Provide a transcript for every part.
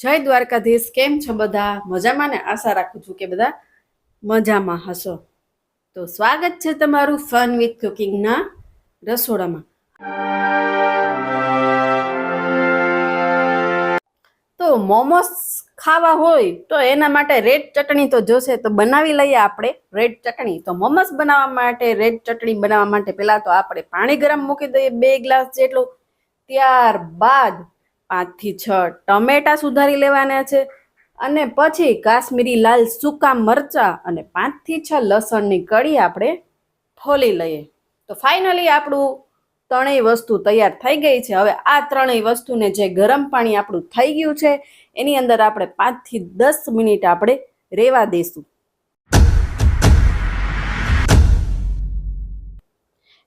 જય દ્વારકાધીશ, કેમ છો બધા? મજામાં ને? આશા રાખું છું કે બધા મજામાં હશો. તો સ્વાગત છે તમારું ફન વિથ કુકિંગના રસોડામાં. તો મોમોસ ખાવા હોય તો એના માટે રેડ ચટણી તો જોશે, તો બનાવી લઈએ આપણે રેડ ચટણી. તો મોમોસ બનાવવા માટે રેડ ચટણી બનાવવા માટે પહેલાં તો આપણે પાણી ગરમ મૂકી દઈએ બે ગ્લાસ જેટલું. ત્યારબાદ પાંચથી છ ટમેટા સુધારી લેવાના છે અને પછી કાશ્મીરી લાલ સૂકા મરચા અને પાંચથી છ લસણની કળી આપણે ફોલી લઈએ. તો ફાઇનલી આપણું ત્રણેય વસ્તુ તૈયાર થઈ ગઈ છે. હવે આ ત્રણેય વસ્તુને જે ગરમ પાણી આપણું થઈ ગયું છે, એની અંદર આપણે પાંચથી દસ મિનિટ આપણે રેવા દઈશું.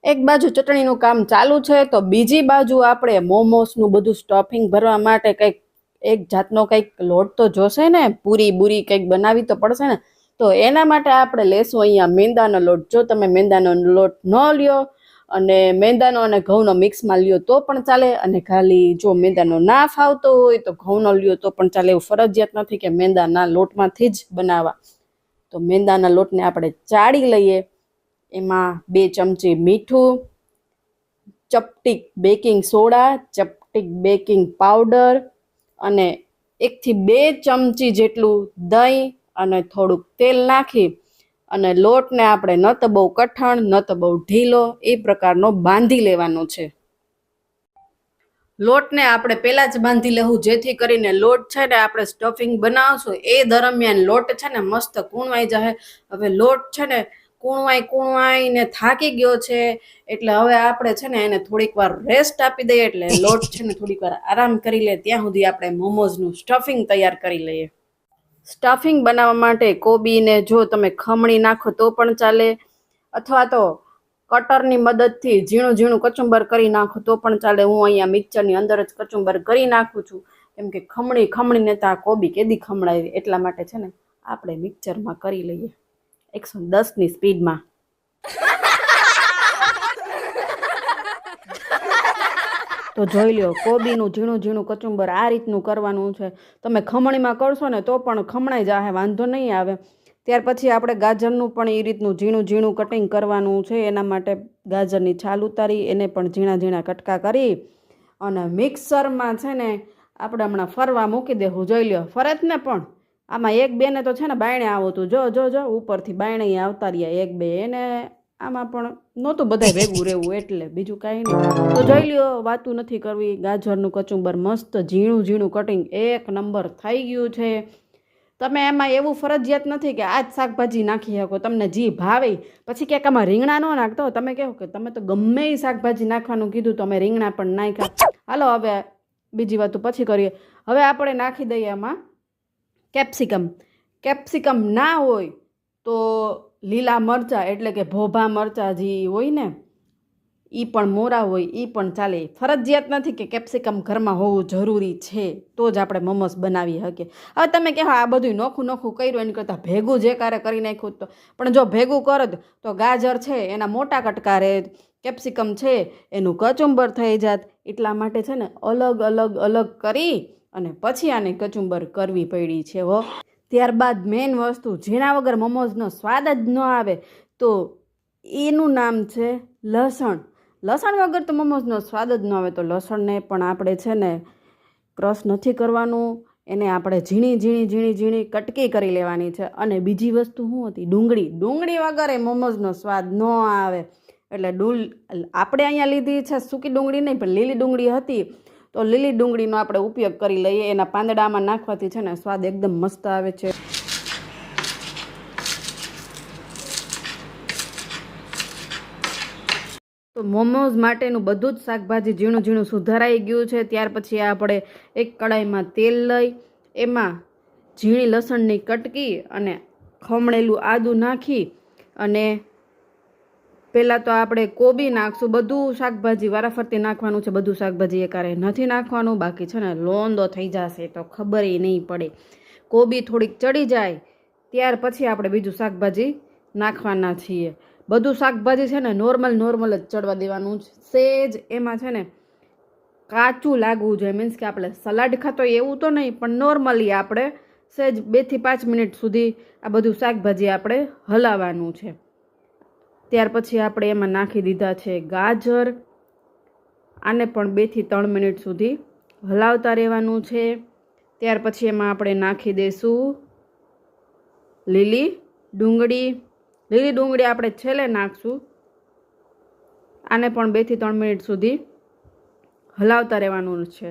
એક બાજુ ચટણીનું કામ ચાલુ છે, તો બીજી બાજુ આપણે મોમોસનું બધું સ્ટફિંગ ભરવા માટે કંઈક એક જાતનો કંઈક લોટ તો જોશે ને, પૂરી બુરી કંઈક બનાવી તો પડશે ને. તો એના માટે આપણે લેશું અહીંયા મેંદાનો લોટ. જો તમે મેંદાનો લોટ ન લ્યો અને મેંદાનો અને ઘઉંનો મિક્સમાં લ્યો તો પણ ચાલે, અને ખાલી જો મેંદાનો ના ફાવતો હોય તો ઘઉંનો લ્યો તો પણ ચાલે. એવું ફરજિયાત નથી કે મેંદાના લોટમાંથી જ બનાવવા. તો મેંદાના લોટને આપણે ચાળી લઈએ. એમાં બે ચમચી મીઠું, ચપટીક બેકિંગ સોડા, ચપટીક બેકિંગ પાવડર અને એકથી બે ચમચી જેટલું દહીં અને થોડુંક તેલ નાખી અને લોટને આપણે ન તો બહુ કઠણ, ન તો બહુ ઢીલો એ પ્રકારનો બાંધી લેવાનો છે. લોટને આપણે પહેલાં જ બાંધી લેવું, જેથી કરીને લોટ છે ને આપણે સ્ટફિંગ બનાવશું, એ દરમિયાન લોટ છે ને મસ્ત કૂણવાઈ જાય હવે લોટ છે ને કૂણવાઈ ને થાકી ગયો છે. એટલે હવે આપણે છે ને એને થોડીક વાર રેસ્ટ આપી દઈએ એટલે લોટ છે ને થોડીક વાર આરામ કરી લે. ત્યાં સુધી આપણે મોમોઝનું સ્ટફિંગ તૈયાર કરી લઈએ. સ્ટફિંગ બનાવવા માટે કોબીને જો તમે ખમણી નાખો તો પણ ચાલે. અથવા તો કટરની મદદથી ઝીણું ઝીણું કચુંબર કરી નાખો તો પણ ચાલે. હું અહીંયા મિક્સરની અંદર જ કચુંબર કરી નાખું છું. કેમ કે ખમણી, ખમણીને તો આ કોબી કેદી ખમણાવી એટલા માટે છે ને આપણે મિક્સરમાં કરી લઈએ. એકસો દસની સ્પીડમાં. તો જોઈ લ્યો, કોબીનું ઝીણું ઝીણું કચુંબર આ રીતનું કરવાનું છે. તમે ખમણીમાં કરશો ને તો પણ ખમણાઈ જાહે, વાંધો નહીં આવે. ત્યાર પછી આપણે ગાજરનું પણ એ રીતનું ઝીણું ઝીણું કટિંગ કરવાનું છે. એના માટે ગાજરની છાલ ઉતારી, એને પણ ઝીણા ઝીણા કટકા કરી અને મિક્સરમાં છે ને, આપણે હમણાં ફરવા મૂકી દેવું. જોઈ લ્યો, ફરે ને પણ. આમાં એક બેને તો છે ને બાયણે આવતું. જો જો જો, ઉપરથી બાયણે આવતા રહ્યા એક બે. એને આમાં પણ નહોતું બધા ભેગું રહેવું એટલે. બીજું કાંઈ નહીં. તો જોઈ લ્યો, વાતું નથી કરવી. ગાજરનું કચુંબર મસ્ત ઝીણું ઝીણું કટિંગ એક નંબર થઈ ગયું છે. તમે એમાં એવું ફરજિયાત નથી કે આ જ શાકભાજી નાખી શકો. તમને જી ભાવે. પછી ક્યાંક આમાં રીંગણા ન નાખતો. તમે કહો કે તમે તો ગમે એ શાકભાજી નાખવાનું કીધું, તો અમે રીંગણા પણ નાખ્યા. હાલો, હવે બીજી વાત પછી કરીએ. હવે આપણે નાખી દઈએ એમાં કેપ્સિકમ. કેપ્સિકમ ના હોય તો લીલા મરચાં એટલે કે ભોભા મરચાં જે હોય ને એ પણ મોરા હોય એ પણ ચાલે. ફરજિયાત નથી કે કેપ્સિકમ ઘરમાં હોવું જરૂરી છે, તો જ આપણે મોમોસ બનાવી શકીએ. હવે તમે કહો આ બધું નોખું નોખું કર્યું, એની કરતાં ભેગું જે કારે કરી નાખ્યું તો. પણ જો ભેગું કરો તો ગાજર છે, એના મોટા કટકા રહે કેપ્સિકમ છે, એનું કચુંબર થઈ જાત. એટલા માટે છે ને અલગ અલગ અલગ કરી અને પછી આને કચુંબર કરવી પડી છે, હો. ત્યારબાદ મેઇન વસ્તુ, જેના વગર મોમોઝનો સ્વાદ જ ન આવે, તો એનું નામ છે લસણ. લસણ વગર તો મોમોઝનો સ્વાદ જ ન આવે, તો લસણને પણ આપણે છે ને ક્રશ નથી કરવાનું. એને આપણે ઝીણી ઝીણી ઝીણી ઝીણી કટકી કરી લેવાની છે. અને બીજી વસ્તુ શું હતી? ડુંગળી. ડુંગળી વગર એ મોમોઝનો સ્વાદ ન આવે. એટલે ડુલ, આપણે અહીંયા લીધી છે સૂકી ડુંગળી નહીં, પણ લીલી ડુંગળી હતી. તો લીલી ડુંગળીનો આપણે ઉપયોગ કરી લઈએ. એના પાંદડામાં નાખવાથી છે ને સ્વાદ એકદમ મસ્ત આવે છે. તો મોમોઝ માટેનું બધું જ શાકભાજી ઝીણું ઝીણું સુધારાઈ ગયું છે. ત્યાર પછી આપણે એક કડાઈમાં તેલ લઈ, એમાં ઝીણી લસણની કટકી અને ખમણેલું આદું નાખી અને પહેલાં તો આપણે કોબી નાખશું, બધું શાકભાજી વારાફરતી નાખવાનું છે, બધું શાકભાજી એકારે નથી નાખવાનું, બાકી છે ને લોંદો થઈ જશે, તો ખબર નહીં પડે. કોબી થોડીક ચડી જાય, ત્યાર પછી આપણે બીજું શાકભાજી નાખવાના છીએ. બધું શાકભાજી છે ને નોર્મલ નોર્મલ જ ચડવા દેવાનું છે. સેજ એમાં છે ને કાચું લાગવું જોઈએ મીન્સ કે આપણે સલાડ ખાતો એવું તો નહીં, પણ નોર્મલી આપણે સહેજ બેથી પાંચ મિનિટ સુધી આ બધું શાકભાજી આપણે હલાવવાનું છે. ત્યાર પછી આપણે એમાં નાખી દીધા છે ગાજર. આને પણ બેથી ત્રણ મિનિટ સુધી હલાવતા રહેવાનું છે. ત્યાર પછી એમાં આપણે નાખી દઈશું લીલી ડુંગળી. લીલી ડુંગળી આપણે છેલ્લે નાખશું. આને પણ બેથી ત્રણ મિનિટ સુધી હલાવતા રહેવાનું છે.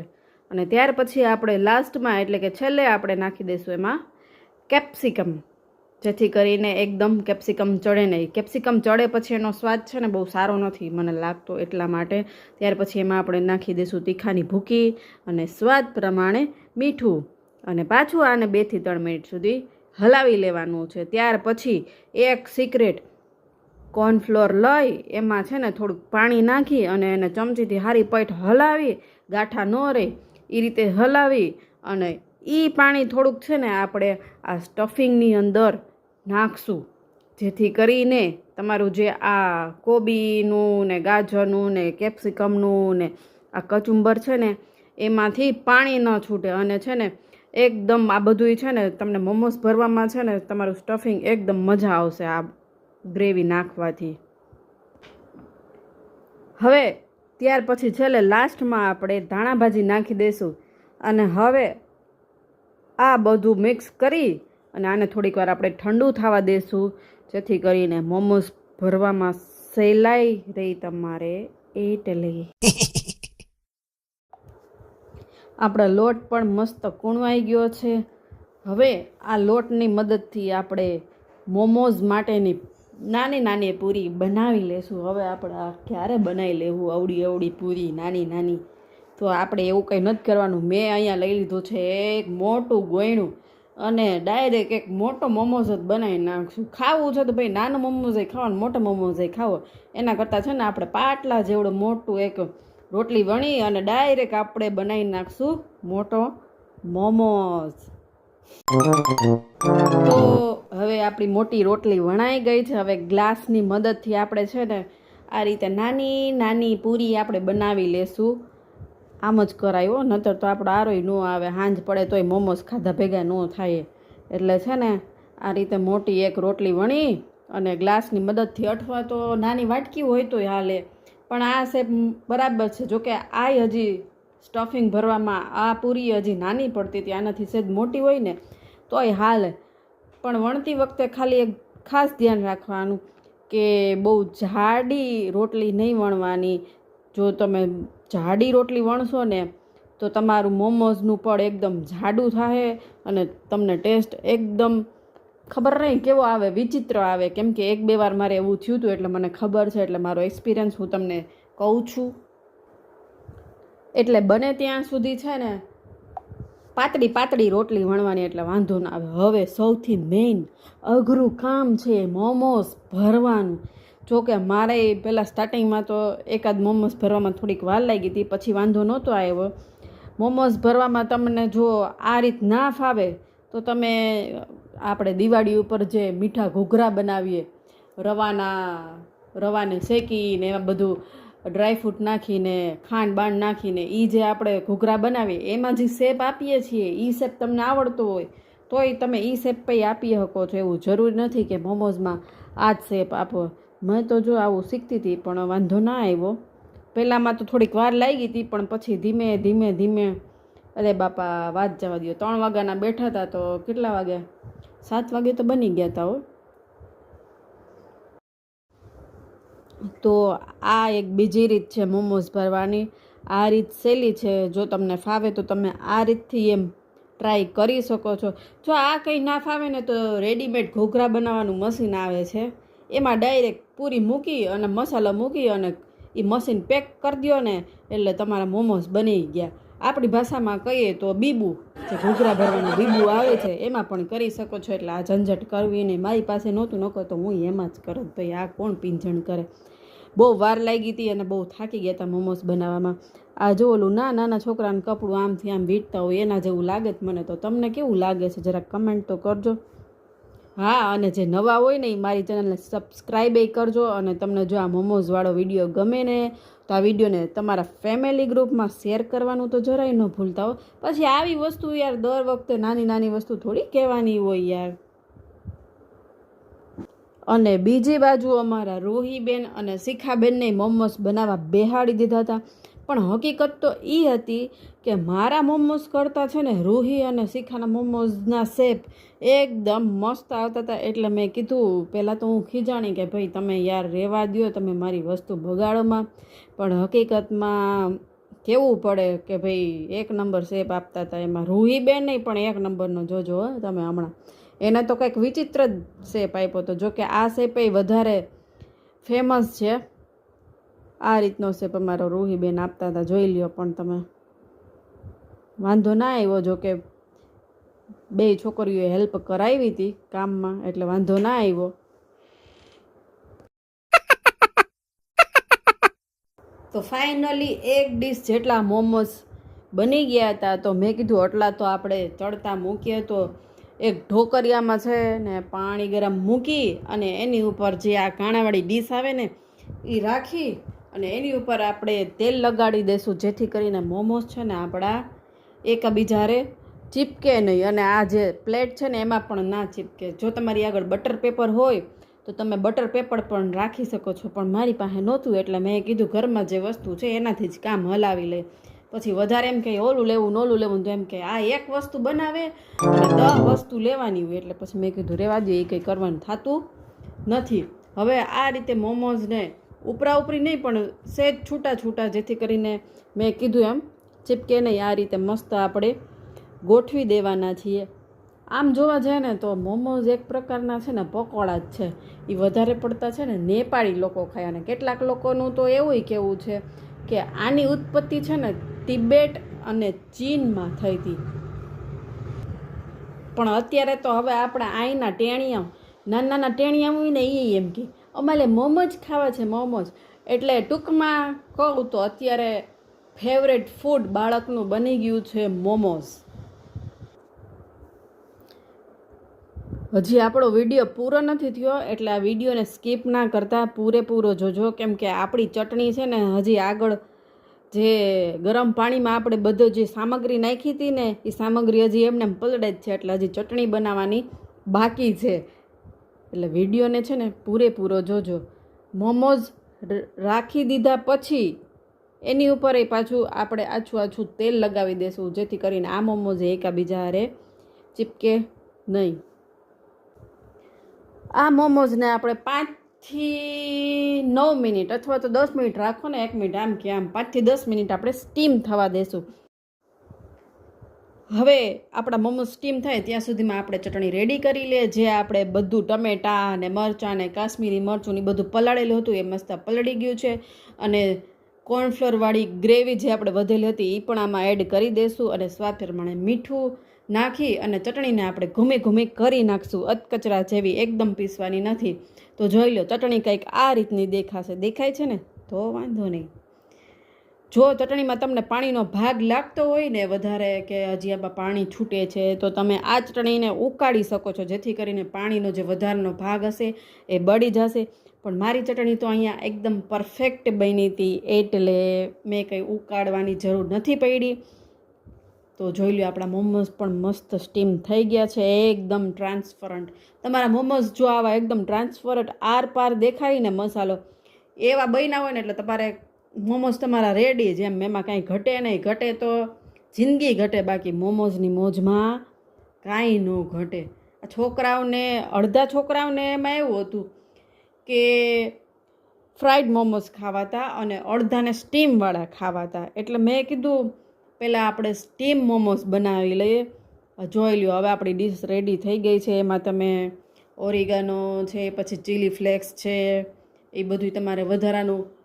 અને ત્યાર પછી આપણે લાસ્ટમાં એટલે કે છેલ્લે આપણે નાખી દઈશું એમાં કેપ્સિકમ જેથી કરીને એકદમ કેપ્સિકમ ચડે નહીં. કેપ્સિકમ ચડે પછી એનો સ્વાદ છે ને બહુ સારો નથી મને લાગતો એટલા માટે. ત્યાર પછી એમાં આપણે નાખી દઈશું તીખાની ભૂકી અને સ્વાદ પ્રમાણે મીઠું. અને પાછું આને બેથી ત્રણ મિનિટ સુધી હલાવી લેવાનું છે. ત્યાર પછી એક સિક્રેટ કોર્નફ્લોર લઈ, એમાં છે ને થોડુંક પાણી નાખી અને એને ચમચીથી હારી પૈઠ હલાવી, ગાંઠા ન રહે એ રીતે હલાવી અને એ પાણી થોડુંક છે ને આપણે આ સ્ટફિંગની અંદર નાખશું. જેથી કરીને તમારું જે આ કોબીનું ને ગાજરનું ને કેપ્સિકમનું ને આ કચુંબર છે ને, એમાંથી પાણી ન છૂટે અને છે ને, એકદમ આ બધું છે ને તમને મોમોસ ભરવામાં છે ને, તમારું સ્ટફિંગ એકદમ મજા આવશે આ ગ્રેવી નાખવાથી. હવે ત્યાર પછી છેલ્લે લાસ્ટમાં આપણે ધાણાભાજી નાખી દઈશું અને હવે આ બધું મિક્સ કરી અને આને થોડીક વાર આપણે ઠંડુ થવા દઈશું જેથી કરીને મોમોસ ભરવામાં સહેલાઈ રહી તમારે એટલે આપણો લોટ પણ મસ્ત કૂણવાઈ ગયો છે. હવે આ લોટની મદદથી આપણે મોમોઝ માટેની નાની નાની પૂરી બનાવી લેશું. હવે આપણે ક્યારે બનાવી લેવું? અવડી અવડી પૂરી નાની નાની. તો આપણે એવું કંઈ નથી કરવાનું. મેં અહીંયા લઈ લીધું છે એક મોટું ગોયણું. અને ડાયરેક્ટ એક મોટો મોમોઝ જ બનાવી નાખશું. ખાવું છે તો ભાઈ નાનો મોમોઝ ખાવાનું, મોટો મોમોઝ ખાવો. એના કરતાં છે ને આપણે પાટલા જેવડું મોટું એક રોટલી વણી અને ડાયરેક્ટ આપણે બનાવી નાખશું મોટો મોમોઝ. તો હવે આપણી મોટી રોટલી વણાઈ ગઈ છે. હવે ગ્લાસની મદદથી આપણે છે ને આ રીતે નાની નાની પૂરી આપણે બનાવી લેશું. આમ જ કરાયો નતર તો આપણો આરોય ન આવે, હાંજ પડે તોય મોમોસ ખાધા ભેગા ન થાય. એટલે છે ને, આ રીતે મોટી એક રોટલી વણી અને ગ્લાસની મદદથી અઠવા તો નાની વાટકી હોય તોય હાલે. પણ આ શેપ બરાબર છે, જોકે આ હજી સ્ટફિંગ ભરવામાં આ પૂરી હજી નાની પડતી હતી, આનાથી સેજ મોટી હોય ને, તોય હાલે. પણ વણતી વખતે ખાલી એક ખાસ ધ્યાન રાખવાનું કે બહુ જાડી રોટલી નહીં વણવાની. જો તમે જાડી રોટલી વણશો ને, તો તમારું મોમોઝનું પણ એકદમ જાડું થાય અને તમને ટેસ્ટ એકદમ ખબર નહીં કેવો આવે, વિચિત્ર આવે. કેમ કે એક બે વાર મારે એવું થયું હતું એટલે મને ખબર છે, એટલે મારો એક્સપિરિયન્સ હું તમને કહું છું. એટલે બને ત્યાં સુધી છે ને, પાતળી પાતળી રોટલી વણવાની એટલે વાંધો ના આવે. હવે સૌથી મેઇન અઘરું કામ છે મોમોસ ભરવાનું. જોકે મારે પહેલાં સ્ટાર્ટિંગમાં તો એકાદ મોમોસ ભરવામાં થોડીક વાર લાગી હતી, પછી વાંધો નહોતો આવ્યો. મોમોસ ભરવામાં તમને જો આ રીત ના ફાવે, તો તમે આપણે દિવાળી ઉપર જે મીઠા ઘૂઘરા બનાવીએ, રવાના, રવાને શેકીને એમાં બધું ડ્રાયફ્રૂટ નાખીને, ખાંડ બાંડ નાખીને એ જે આપણે ઘૂઘરા બનાવીએ, એમાં જે શેપ આપીએ છીએ એ શેપ તમને આવડતો હોય, તોય તમે એ શેપ પછી આપી શકો છો. એવું જરૂરી નથી કે મોમોઝમાં આ જ શેપ આપો. મેં તો જો આવું શીખતી હતી, પણ વાંધો ના આવ્યો. પહેલાંમાં તો થોડીક વાર લાગી હતી, પણ પછી ધીમે ધીમે ધીમે. અરે બાપા, વાત જવા દો ત્રણ વાગ્યાના બેઠા હતા તો કેટલા વાગ્યા સાત વાગે તો બની ગયા હતા હો. તો આ એક બીજી રીત છે મોમોઝ ભરવાની. આ રીત સહેલી છે. જો તમને ફાવે તો તમે આ રીતથી એમ ટ્રાય કરી શકો છો. જો આ કંઈ ના ફાવે ને તો રેડીમેડ ઘોઘરા બનાવવાનું મશીન આવે છે. એમાં ડાયરેક્ટ પૂરી મૂકી અને મસાલો મૂકી અને એ મશીન પેક કરી દો ને, એટલે તમારા મોમોસ બની ગયા. આપણી ભાષામાં કહીએ તો બીબુ, જે ઘૂઘરા ભરવાનું બીબુ આવે છે, એમાં પણ કરી શકો છો. એટલે આ ઝંઝટ કરવી નહીં મારી પાસે નહોતું નકો તો હું એમાં જ કરત ભાઈ આ કોણ પીંજણ કરે? બહુ વાર લાગી હતી અને બહુ થાકી ગયા હતા મોમોસ બનાવવામાં. આ જો ઓલું ના, નાના છોકરાનું કપડું આમથી આમ વીટતા હોય એના જેવું લાગે જ મને, તો તમને કેવું લાગે છે? જરાક કમેન્ટ તો કરજો. હા, અને જે નવા હોય ને એ મારી ચેનલને સબસ્ક્રાઈબ કરજો અને તમને જો આ મોમોઝવાળો વીડિયો ગમે ને, તો આ વિડીયોને તમારા ફેમિલી ગ્રુપમાં શેર કરવાનું તો જરાય ન ભૂલતા હો. પછી આવી વસ્તુ યાર, દર વખતે નાની નાની વસ્તુ થોડી કહેવાની હોય યાર. અને બીજી બાજુ અમારા રોહીબેન અને શિખાબેનને મોમોસ બનાવવા બેહાડી દીધા હતા. પણ હકીકત તો એ હતી કે મારા મોમોસ કરતાં છે ને રૂહી અને શિખાના મોમોઝના શેપ એકદમ મસ્ત આવતા હતા. એટલે મેં કીધું, પહેલાં તો હું ખીજાણી કે ભાઈ તમે યાર રહેવા દ્યો, તમે મારી વસ્તુ બગાડોમાં પણ હકીકતમાં કેવું પડે કે ભાઈ એક નંબર શેપ આપતા હતા એમાં. રૂહીબેન નહીં, પણ એક નંબરનો જોજો તમે હમણાં. એને તો કંઈક વિચિત્ર જ શેપ આપ્યો હતો. જોકે આ શેપ એ વધારે ફેમસ છે. આ રીતનો શેપ અમારો રૂહીબેન આપતા હતા. જોઈ લ્યો પણ તમે. વાંધો ના આવ્યો જો કે બે છોકરીઓએ હેલ્પ કરાવી હતી કામમાં, એટલે વાંધો ના આવ્યો. તો ફાઇનલી એક ડીશ જેટલા મોમોસ બની ગયા હતા તો મેં કીધું આટલા તો આપણે ચડતા મૂકીએ તો એક ઢોકરિયામાં છે ને પાણી ગરમ મૂકી અને એની ઉપર જે આ કાણાવાળી ડીશ આવે ને એ રાખી અને એની ઉપર આપણે તેલ લગાડી દઈશું જેથી કરીને મોમોસ છે ને આપણા એકબીજારે ચીપકે નહીં. અને આ જે પ્લેટ છે ને, એમાં પણ ના ચીપકે. જો તમારી આગળ બટર પેપર હોય, તો તમે બટર પેપર પણ રાખી શકો છો. પણ મારી પાસે નહોતું, એટલે મેં કીધું ઘરમાં જે વસ્તુ છે, એનાથી જ કામ હલાવી લે પછી વધારે એમ કે ઓલું લેવું, નોલું લેવું, તો એમ કે આ એક વસ્તુ બનાવે અને દસ વસ્તુ લેવાની હોય. એટલે પછી મેં કીધું રેવા દે એ કંઈ કરવાનું થતું નથી. હવે આ રીતે મોમોઝને ઉપરા ઉપરી નહીં, પણ સેજ છૂટા છૂટા જેથી કરીને મેં કીધું એમ ચીપકે નહીં, આ રીતે મસ્ત આપણે ગોઠવી દેવાના છીએ. આમ જોવા જાય ને તો મોમોઝ એક પ્રકારના છે ને પકોડા જ છે. એ વધારે પડતા છે ને નેપાળી લોકો ખાય અને કેટલાક લોકોનું તો એવું કેવું છે કે આની ઉત્પત્તિ છે ને તિબેટ અને ચીનમાં થઈ હતી. પણ અત્યારે તો હવે આપણા આઈના ટેણિયા નાના નાના ટેણિયા એ એમ કે અમારે મોમોજ ખાવા છે મોમોજ એટલે ટૂંકમાં કહું તો અત્યારે ફેવરેટ ફૂડ બાળકનું બની ગયું છે મોમોઝ. હજી આપણો વીડિયો પૂરો નથી થયો, એટલે આ વિડીયોને સ્કીપ ના કરતા, પૂરેપૂરો જોજો. કેમ કે આપણી ચટણી છે ને, હજી આગળ જે ગરમ પાણીમાં આપણે બધો જે સામગ્રી નાખી હતી ને, એ સામગ્રી હજી એમને પલડે જ છે, એટલે હજી ચટણી બનાવવાની બાકી છે. એટલે વિડીયોને છે ને પૂરેપૂરો જોજો. મોમોઝ રાખી દીધા પછી એની ઉપર એ પાછું આપણે આછું આછું તેલ લગાવી દેશું, જેથી કરીને આ મોમોઝ એકાબીજા હારે ચીપકે નહીં. આ મોમોઝને આપણે પાંચથી નવ મિનિટ અથવા તો દસ મિનિટ રાખો ને એક મિનિટ, આમ કે આમ પાંચથી દસ મિનિટ આપણે સ્ટીમ થવા દેશું. હવે આપણા મોમોઝ સ્ટીમ થાય ત્યાં સુધીમાં આપણે ચટણી રેડી કરી લે, જે આપણે બધું ટમેટાં અને મરચાં ને કાશ્મીરી મરચું બધું પલાળેલું હતું, એ મસ્ત પલળી ગયું છે. અને કોર્નફ્લોરવાળી ગ્રેવી જે આપણે વધેલી હતી એ પણ આમાં એડ કરી દઈશું અને સ્વાદ પ્રમાણે મીઠું નાખી અને ચટણીને આપણે ઘૂમી ઘૂમી કરી નાખશું. અતકચરા જેવી એકદમ પીસવાની નથી. તો જોઈ લો, ચટણી કંઈક આ રીતની દેખાશે. દેખાય છે ને? તો વાંધો નહીં. જો ચટણીમાં તમને પાણીનો ભાગ લાગતો હોય ને વધારે કે હજી આમાં પાણી છૂટે છે, તો તમે આ ચટણીને ઉકાળી શકો છો, જેથી કરીને પાણીનો જે વધારાનો ભાગ હશે એ બળી જશે. પણ મારી ચટણી તો અહીંયા એકદમ પરફેક્ટ બની હતી, એટલે મેં કંઈ ઉકાળવાની જરૂર નથી પડી. તો જોઈ લો આપણા મોમોઝ પણ મસ્ત સ્ટીમ થઈ ગયા છે, એકદમ ટ્રાન્સફરન્ટ તમારા મોમોઝ જો આવા એકદમ ટ્રાન્સફરન્ટ આર પાર દેખાય ને મસાલો, એવા બન્યા હોય ને એટલે તમારે મોમોઝ તમારા રેડી જેમ એમાં. કાંઈ ઘટે નહીં. ઘટે તો જિંદગી ઘટે બાકી મોમોઝની મોજમાં કાંઈ ન ઘટે. આ છોકરાઓને, અડધા છોકરાઓને એમાં એવું હતું કે ફ્રાઈડ મોમોઝ ખાવાતા અને અડધાને સ્ટીમવાળા ખાવાતા. એટલે મેં કીધું પહેલાં આપણે સ્ટીમ મોમોસ બનાવી લઈએ. જોઈ લ્યો, હવે આપણી ડીશ રેડી થઈ ગઈ છે. એમાં તમે ઓરિગાનો છે, પછી ચીલી ફ્લેક્સ છે, એ બધું તમારે વધારાનું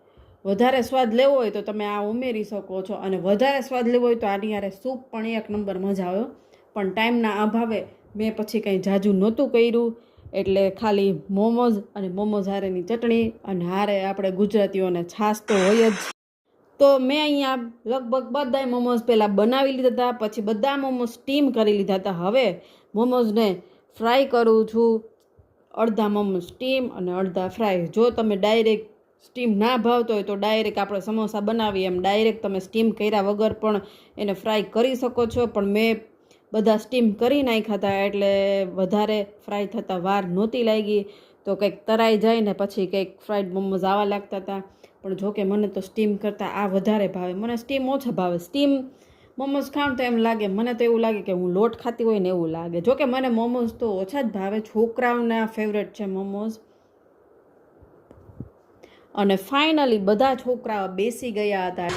વધારે સ્વાદ લેવો હોય તો તમે આ ઉમેરી શકો છો. અને વધારે સ્વાદ લેવો હોય તો આની યારે સૂપ પણ એક નંબર મજા આવ્યો પણ ટાઈમના અભાવે મેં પછી કંઈ જાજુ નહોતું કર્યું. એટલે ખાલી મોમોઝ અને મોમોઝ હારેની ચટણી અને હારે આપણે ગુજરાતીઓને છાશ તો હોય જ. તો મેં અહીંયા લગભગ બધાય મોમોઝ પહેલાં બનાવી લીધા હતા, પછી બધા મોમોઝ સ્ટીમ કરી લીધા હતા. હવે મોમોઝને ફ્રાય કરું છું. અડધા મોમોઝ સ્ટીમ અને અડધા ફ્રાય જો તમે ડાયરેક્ટ સ્ટીમ ના ભાવતો હોય તો ડાયરેક્ટ આપણે સમોસા બનાવીએ. એમ ડાયરેક્ટ તમે સ્ટીમ કર્યા વગર પણ એને ફ્રાય કરી શકો છો. પણ મેં બધા સ્ટીમ કરી નાખ્યા હતા એટલે વધારે ફ્રાય થતાં વાર નહોતી લાગી. તો કંઈક તરાઈ જાય ને પછી કંઈક ફ્રાઈડ મોમોઝ આવા લાગતા હતા પણ જોકે મને તો સ્ટીમ કરતાં આ વધારે ભાવે. મને સ્ટીમ ઓછા ભાવે. સ્ટીમ મોમોઝ ખાઉં તો એમ લાગે, મને તો એવું લાગે કે હું લોટ ખાતી હોય ને એવું લાગે. જોકે મને મોમોઝ તો ઓછા જ ભાવે. છોકરાઓના ફેવરેટ છે મોમોઝ અને ફાઇનલી બધા છોકરાઓ બેસી ગયા હતા.